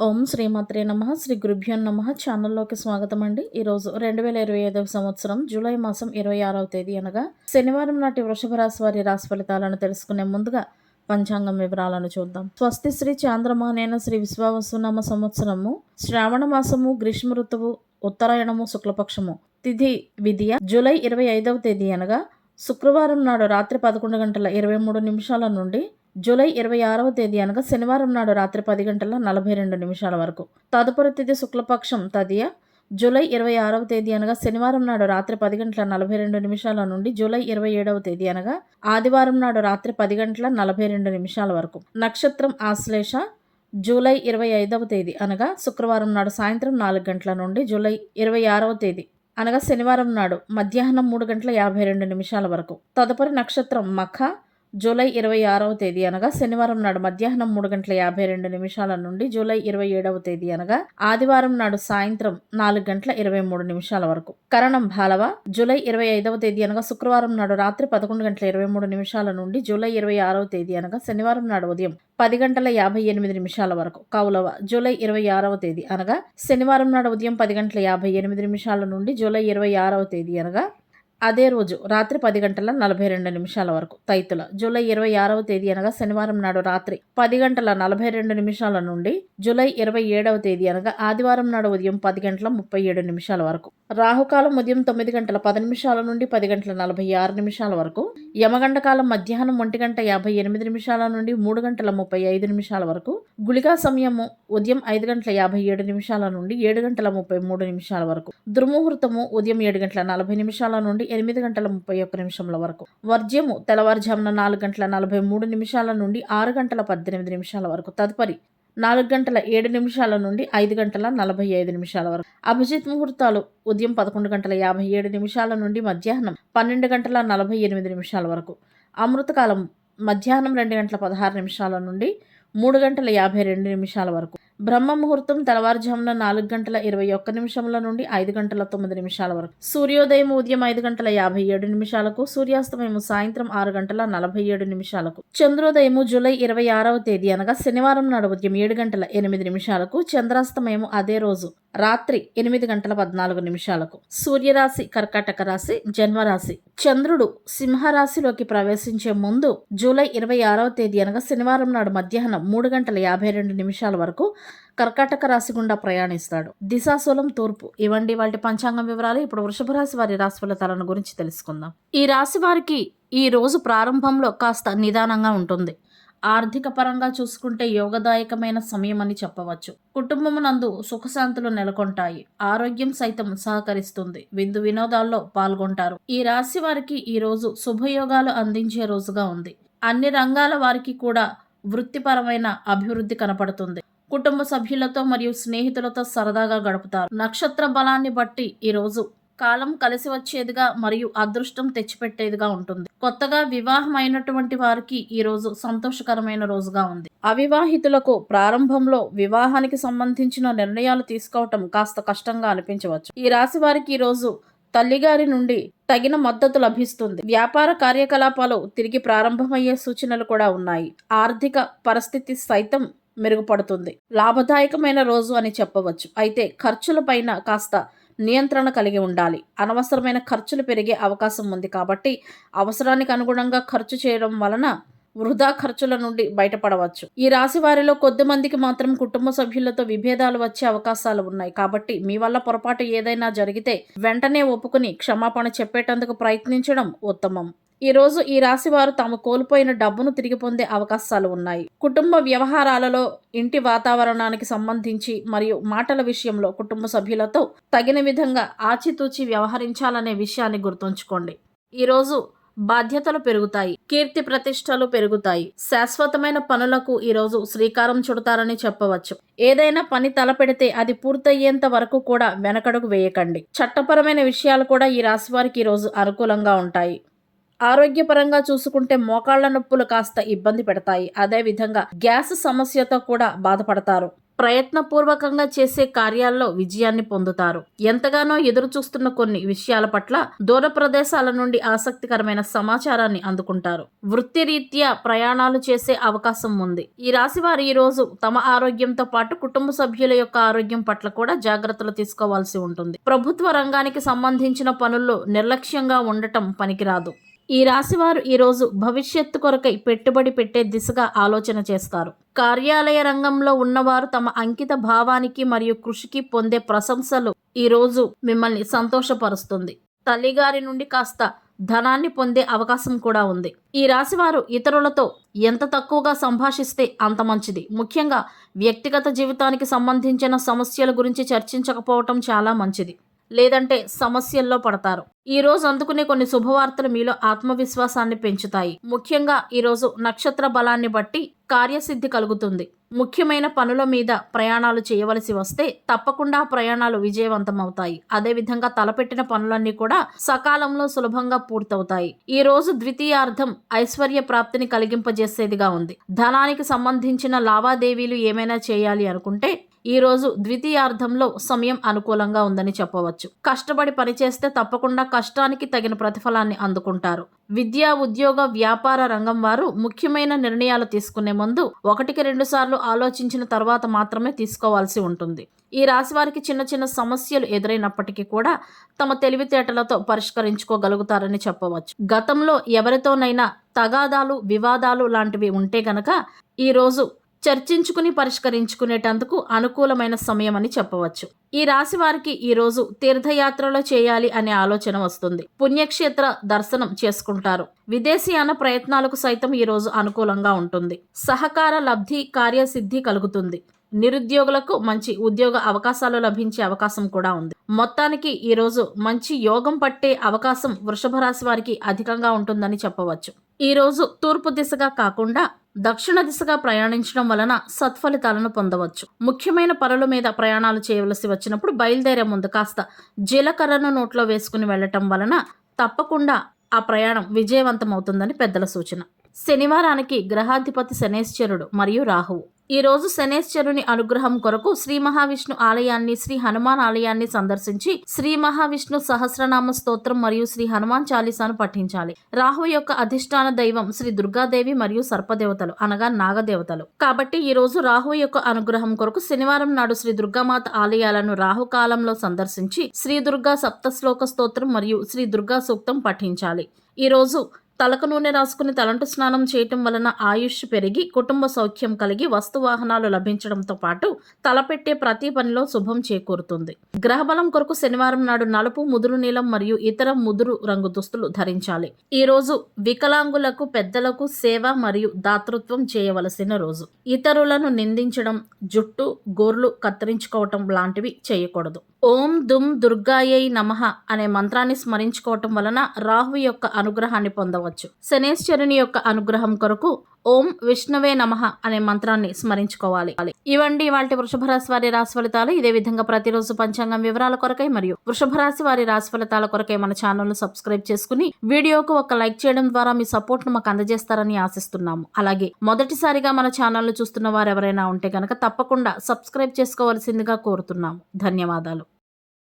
ఓం శ్రీమాత్రే నమ శ్రీ గురుభ్యో నమ. ఛానల్లోకి స్వాగతం అండి ఈరోజు రెండు వేల ఇరవై ఐదవ సంవత్సరం జూలై మాసం ఇరవై ఆరవ తేదీ అనగా శనివారం నాటి వృషభ రాశి వారి రాశి ఫలితాలను తెలుసుకునే ముందుగా పంచాంగం వివరాలను చూద్దాం. స్వస్తి శ్రీ చాంద్రమానేన శ్రీ విశ్వావసునామ సంవత్సరము శ్రావణ మాసము గ్రీష్మ ఋతువు ఉత్తరాయణము శుక్లపక్షము. తిథి విధియ జూలై ఇరవై ఐదవ తేదీ అనగా శుక్రవారం నాడు రాత్రి పదకొండు గంటల ఇరవై మూడు నిమిషాల నుండి జూలై ఇరవై ఆరవ తేదీ అనగా శనివారం నాడు రాత్రి పది గంటల నలభై రెండు నిమిషాల వరకు. తదుపరి తిథి శుక్లపక్షం తదియ జూలై ఇరవై ఆరవ తేదీ అనగా శనివారం నాడు రాత్రి పది గంటల నలభై రెండు నిమిషాల నుండి జూలై ఇరవై ఏడవ తేదీ అనగా ఆదివారం నాడు రాత్రి పది గంటల నలభై రెండు నిమిషాల వరకు. నక్షత్రం ఆశ్లేష జూలై ఇరవై ఐదవ తేదీ అనగా శుక్రవారం నాడు సాయంత్రం నాలుగు గంటల నుండి జూలై ఇరవై ఆరవ తేదీ అనగా శనివారం నాడు మధ్యాహ్నం మూడు గంటల యాభై రెండు నిమిషాల వరకు. తదుపరి నక్షత్రం మఖ జూలై ఇరవై ఆరవ తేదీ అనగా శనివారం నాడు మధ్యాహ్నం మూడు గంటల యాభై రెండు నిమిషాల నుండి జూలై ఇరవై ఏడవ తేదీ అనగా ఆదివారం నాడు సాయంత్రం నాలుగు గంటల ఇరవై మూడు నిమిషాల వరకు. కరణం భాలవ జూలై ఇరవై ఐదవ తేదీ అనగా శుక్రవారం నాడు రాత్రి పదకొండు గంటల ఇరవై మూడు నిమిషాల నుండి జూలై ఇరవై ఆరవ తేదీ అనగా శనివారం నాడు ఉదయం పది గంటల యాభై ఎనిమిది నిమిషాల వరకు. కౌలవ జూలై ఇరవై ఆరవ తేదీ అనగా శనివారం నాడు ఉదయం పది గంటల యాభై ఎనిమిది నిమిషాల నుండి జూలై ఇరవై ఆరవ తేదీ అనగా అదే రోజు రాత్రి పది గంటల నలభై రెండు నిమిషాల వరకు తైతుల. జూలై ఇరవై ఆరవ తేదీ అనగా శనివారం నాడు రాత్రి పది గంటల నలభై రెండు నిమిషాల నుండి జూలై ఇరవై ఏడవ తేదీ అనగా ఆదివారం నాడు ఉదయం పది గంటల ముప్పై ఏడు నిమిషాల వరకు. రాహుకాలం ఉదయం తొమ్మిది గంటల పది నిమిషాల నుండి పది గంటల నలభై ఆరు నిమిషాల వరకు యమగండ కాలం మధ్యాహ్నం ఒంటి గంట యాభై ఎనిమిది నిమిషాల నుండి మూడు గంటల ముప్పై ఐదు నిమిషాల వరకు గుళికా సమయము ఉదయం ఐదు గంటల యాభై ఏడు నిమిషాల నుండి ఏడు గంటల ముప్పై మూడు నిమిషాల వరకు దుర్ముహూర్తము ఉదయం ఏడు గంటల నలభై నిమిషాల నుండి ఎనిమిది గంటల ముప్పై ఒక్క నిమిషముల వరకు వర్జ్యము తెల్లవారుజామున నాలుగు గంటల నలభై మూడు నిమిషాల నుండి ఆరు గంటల పద్దెనిమిది నిమిషాల వరకు తదుపరి నాలుగు గంటల ఏడు నిమిషాల నుండి ఐదు గంటల నలభై ఐదు నిమిషాల వరకు. అభిజిత్ ముహూర్తాలు ఉదయం పదకొండు గంటల యాభై ఏడు నిమిషాల నుండి మధ్యాహ్నం పన్నెండు గంటల నలభై ఎనిమిది నిమిషాల వరకు. అమృతకాలం మధ్యాహ్నం రెండు గంటల పదహారు నిమిషాల నుండి మూడు గంటల యాభై రెండు నిమిషాల వరకు. బ్రహ్మ ముహూర్తం తెల్లవారుజామున నాలుగు గంటల ఇరవై ఒక్క నిమిషముల నుండి ఐదు గంటల తొమ్మిది నిమిషాల వరకు. సూర్యోదయం ఉదయం ఐదు గంటల యాభై ఏడు నిమిషాలకు సూర్యాస్తమయము సాయంత్రం ఆరు గంటల నలభై ఏడు నిమిషాలకు. చంద్రోదయము జూలై ఇరవై ఆరవ తేదీ అనగా శనివారం నాడు ఉదయం ఏడు గంటల ఎనిమిది నిమిషాలకు చంద్రాస్తమయము అదే రోజు రాత్రి ఎనిమిది గంటల పద్నాలుగు నిమిషాలకు. సూర్యరాశి కర్కాటక రాశి జన్మరాశి. చంద్రుడు సింహరాశిలోకి ప్రవేశించే ముందు జూలై ఇరవై ఆరవ తేదీ అనగా శనివారం నాడు మధ్యాహ్నం మూడు గంటల యాభై రెండు నిమిషాల వరకు కర్కాటక రాశి గుండా ప్రయాణిస్తాడు. దిశాశూలం తూర్పు. ఇవ్వండి వాటి పంచాంగం వివరాలు ఇప్పుడు వృషభ రాశి వారి రాశి ఫలితాలను గురించి తెలుసుకుందాం. ఈ రాశి వారికి ఈ రోజు ప్రారంభంలో కాస్త నిదానంగా ఉంటుంది. ఆర్థిక పరంగా చూసుకుంటే యోగదాయకమైన సమయం అని చెప్పవచ్చు. కుటుంబమునందు సుఖశాంతులు నెలకొంటాయి. ఆరోగ్యం సైతం సహకరిస్తుంది. విందు వినోదాల్లో పాల్గొంటారు. ఈ రాశి వారికి ఈ రోజు శుభయోగాలు అందించే రోజుగా ఉంది. అన్ని రంగాల వారికి కూడా వృత్తిపరమైన అభివృద్ధి కనపడుతుంది. కుటుంబ సభ్యులతో మరియు స్నేహితులతో సరదాగా గడుపుతారు. నక్షత్ర బలాన్ని బట్టి ఈరోజు కాలం కలిసి వచ్చేదిగా మరియు అదృష్టం తెచ్చిపెట్టేదిగా ఉంటుంది. కొత్తగా వివాహం అయినటువంటి వారికి ఈ రోజు సంతోషకరమైన రోజుగా ఉంది. అవివాహితులకు ప్రారంభంలో వివాహానికి సంబంధించిన నిర్ణయాలు తీసుకోవటం కాస్త కష్టంగా అనిపించవచ్చు. ఈ రాశి వారికి ఈ రోజు తల్లిగారి నుండి తగిన మద్దతు లభిస్తుంది. వ్యాపార కార్యకలాపాలు తిరిగి ప్రారంభమయ్యే సూచనలు కూడా ఉన్నాయి. ఆర్థిక పరిస్థితి సైతం మెరుగుపడుతుంది. లాభదాయకమైన రోజు అని చెప్పవచ్చు. అయితే ఖర్చుల పైన కాస్త నియంత్రణ కలిగి ఉండాలి. అనవసరమైన ఖర్చులు పెరిగే అవకాశం ఉంది కాబట్టి అవసరానికి అనుగుణంగా ఖర్చు చేయడం వలన వృధా ఖర్చుల నుండి బయటపడవచ్చు. ఈ రాశి వారిలో కొద్ది మందికి మాత్రం కుటుంబ సభ్యులతో విభేదాలు వచ్చే అవకాశాలు ఉన్నాయి కాబట్టి మీ వల్ల పొరపాటు ఏదైనా జరిగితే వెంటనే ఒప్పుకుని క్షమాపణ చెప్పేటందుకు ప్రయత్నించడం ఉత్తమం. ఈ రోజు ఈ రాశి వారు తాము కోల్పోయిన డబ్బును తిరిగి పొందే అవకాశాలు ఉన్నాయి. కుటుంబ వ్యవహారాలలో ఇంటి వాతావరణానికి సంబంధించి మరియు మాటల విషయంలో కుటుంబ సభ్యులతో తగిన విధంగా ఆచితూచి వ్యవహరించాలనే విషయాన్ని గుర్తుంచుకోండి. ఈరోజు బాధ్యతలు పెరుగుతాయి కీర్తి ప్రతిష్టలు పెరుగుతాయి. శాశ్వతమైన పనులకు ఈరోజు శ్రీకారం చుడతారని చెప్పవచ్చు. ఏదైనా పని తలపెడితే అది పూర్తయ్యేంత వరకు కూడా వెనకడుగు వేయకండి. చట్టపరమైన విషయాలు కూడా ఈ రాశి వారికి ఈరోజు అనుకూలంగా ఉంటాయి. ఆరోగ్యపరంగా చూసుకుంటే మోకాళ్ళ నొప్పులు కాస్త ఇబ్బంది పెడతాయి. అదేవిధంగా గ్యాస్ సమస్యతో కూడా బాధపడతారు. ప్రయత్నపూర్వకంగా చేసే కార్యాల్లో విజయాన్ని పొందుతారు. ఎంతగానో ఎదురు చూస్తున్న కొన్ని విషయాల పట్ల దూర ప్రదేశాల నుండి ఆసక్తికరమైన సమాచారాన్ని అందుకుంటారు. వృత్తిరీత్యా ప్రయాణాలు చేసే అవకాశం ఉంది. ఈ రాశి వారు ఈ రోజు తమ ఆరోగ్యంతో పాటు కుటుంబ సభ్యుల యొక్క ఆరోగ్యం పట్ల కూడా జాగ్రత్తలు తీసుకోవాల్సి ఉంటుంది. ప్రభుత్వ రంగానికి సంబంధించిన పనుల్లో నిర్లక్ష్యంగా ఉండటం పనికిరాదు. ఈ రాశివారు ఈరోజు భవిష్యత్తు కొరకై పెట్టుబడి పెట్టే దిశగా ఆలోచన చేస్తారు. కార్యాలయ రంగంలో ఉన్నవారు తమ అంకిత భావానికి మరియు కృషికి పొందే ప్రశంసలు ఈరోజు మిమ్మల్ని సంతోషపరుస్తుంది. తల్లిగారి నుండి కాస్త ధనాన్ని పొందే అవకాశం కూడా ఉంది. ఈ రాశివారు ఇతరులతో ఎంత తక్కువగా సంభాషిస్తే అంత మంచిది. ముఖ్యంగా వ్యక్తిగత జీవితానికి సంబంధించిన సమస్యల గురించి చర్చించకపోవటం చాలా మంచిది. లేదంటే సమస్యల్లో పడతారు. ఈ రోజు అందుకునే కొన్ని శుభవార్తలు మీలో ఆత్మవిశ్వాసాన్ని పెంచుతాయి. ముఖ్యంగా ఈరోజు నక్షత్ర బలాన్ని బట్టి కార్యసిద్ధి కలుగుతుంది. ముఖ్యమైన పనుల మీద ప్రయాణాలు చేయవలసి వస్తే తప్పకుండా ప్రయాణాలు విజయవంతం అవుతాయి అదేవిధంగా తలపెట్టిన పనులన్నీ కూడా సకాలంలో సులభంగా పూర్తవుతాయి. ఈ రోజు ద్వితీయార్థం ఐశ్వర్య ప్రాప్తిని కలిగింపజేసేదిగా ఉంది. ధనానికి సంబంధించిన లావాదేవీలు ఏమైనా చేయాలి అనుకుంటే ఈరోజు ద్వితీయార్థంలో సమయం అనుకూలంగా ఉందని చెప్పవచ్చు. కష్టపడి పనిచేస్తే తప్పకుండా కష్టానికి తగిన ప్రతిఫలాన్ని అందుకుంటారు. విద్యా ఉద్యోగ వ్యాపార రంగం వారు ముఖ్యమైన నిర్ణయాలు తీసుకునే ముందు ఒకటికి రెండు సార్లు ఆలోచించిన తర్వాత మాత్రమే తీసుకోవాల్సి ఉంటుంది. ఈ రాశి వారికి చిన్న చిన్న సమస్యలు ఎదురైనప్పటికీ కూడా తమ తెలివితేటలతో పరిష్కరించుకోగలుగుతారని చెప్పవచ్చు. గతంలో ఎవరితోనైనా తగాదాలు వివాదాలు లాంటివి ఉంటే గనక ఈరోజు చర్చించుకుని పరిష్కరించుకునేటందుకు అనుకూలమైన సమయం అని చెప్పవచ్చు. ఈ రాశి వారికి ఈరోజు తీర్థయాత్రలో చేయాలి అనే ఆలోచన వస్తుంది. పుణ్యక్షేత్ర దర్శనం చేసుకుంటారు. విదేశీయాన ప్రయత్నాలకు సైతం ఈరోజు అనుకూలంగా ఉంటుంది. సహకార లబ్ధి కార్యసిద్ధి కలుగుతుంది. నిరుద్యోగులకు మంచి ఉద్యోగ అవకాశాలు లభించే అవకాశం కూడా ఉంది. మొత్తానికి ఈరోజు మంచి యోగం పట్టే అవకాశం వృషభ రాశి వారికి అధికంగా ఉంటుందని చెప్పవచ్చు. ఈరోజు తూర్పు దిశగా కాకుండా దక్షిణ దిశగా ప్రయాణించడం వలన సత్ఫలితాలను పొందవచ్చు. ముఖ్యమైన పనుల మీద ప్రయాణాలు చేయవలసి వచ్చినప్పుడు బయలుదేరే ముందు కాస్త జీలకర్రను నోట్లో వేసుకుని వెళ్ళటం వలన తప్పకుండా ఆ ప్రయాణం విజయవంతం అవుతుందని పెద్దల సూచన. శనివారానికి గ్రహాధిపతి శనేశ్వరుడు మరియు రాహువు. ఈ రోజు శనేశ్వరుని అనుగ్రహం కొరకు శ్రీ మహావిష్ణు ఆలయాన్ని శ్రీ హనుమాన్ ఆలయాన్ని సందర్శించి శ్రీ మహావిష్ణు సహస్రనామ స్తోత్రం మరియు శ్రీ హనుమాన్ చాలీసాను పఠించాలి. రాహు యొక్క అధిష్టాన దైవం శ్రీ దుర్గాదేవి మరియు సర్పదేవతలు అనగా నాగదేవతలు. కాబట్టి ఈ రోజు రాహు యొక్క అనుగ్రహం కొరకు శనివారం నాడు శ్రీ దుర్గామాత ఆలయాలను రాహుకాలంలో సందర్శించి శ్రీ దుర్గా సప్తశ్లోక స్తోత్రం మరియు శ్రీ దుర్గా సూక్తం పఠించాలి. ఈ రోజు తలకు నూనె రాసుకుని తలంటు స్నానం చేయటం వలన ఆయుష్ పెరిగి కుటుంబ సౌఖ్యం కలిగి వస్తు వాహనాలు లభించడంతో పాటు తలపెట్టే ప్రతి పనిలో శుభం చేకూరుతుంది. గ్రహబలం కొరకు శనివారం నాడు నలుపు ముదురు నీలం మరియు ఇతర ముదురు రంగు దుస్తులు ధరించాలి. ఈ రోజు వికలాంగులకు పెద్దలకు సేవ మరియు దాతృత్వం చేయవలసిన రోజు. ఇతరులను నిందించడం జుట్టు గోర్లు కత్తిరించుకోవటం లాంటివి చేయకూడదు. ఓం దుమ్ దుర్గాయై నమః అనే మంత్రాన్ని స్మరించుకోవటం వలన రాహు యొక్క అనుగ్రహాన్ని పొందవచ్చు. శనేశ్వరుని యొక్క అనుగ్రహం కొరకు ఓం విష్ణువే నమః అనే మంత్రాన్ని స్మరించుకోవాలి. ఇవండి వాటి వృషభ రాశి వారి రాశి ఫలితాలు. ఇదే విధంగా ప్రతిరోజు పంచాంగం వివరాల కొరకై మరియు వృషభ రాశి వారి రాశి ఫలితాల కొరకై మన ఛానల్ సబ్స్క్రైబ్ చేసుకుని వీడియోకు ఒక లైక్ చేయడం ద్వారా మీ సపోర్ట్ను మాకు అందజేస్తారని ఆశిస్తున్నాము. అలాగే మొదటిసారిగా మన ఛానల్ను చూస్తున్న వారు ఎవరైనా ఉంటే కనుక తప్పకుండా సబ్స్క్రైబ్ చేసుకోవాల్సిందిగా కోరుతున్నాము. ధన్యవాదాలు.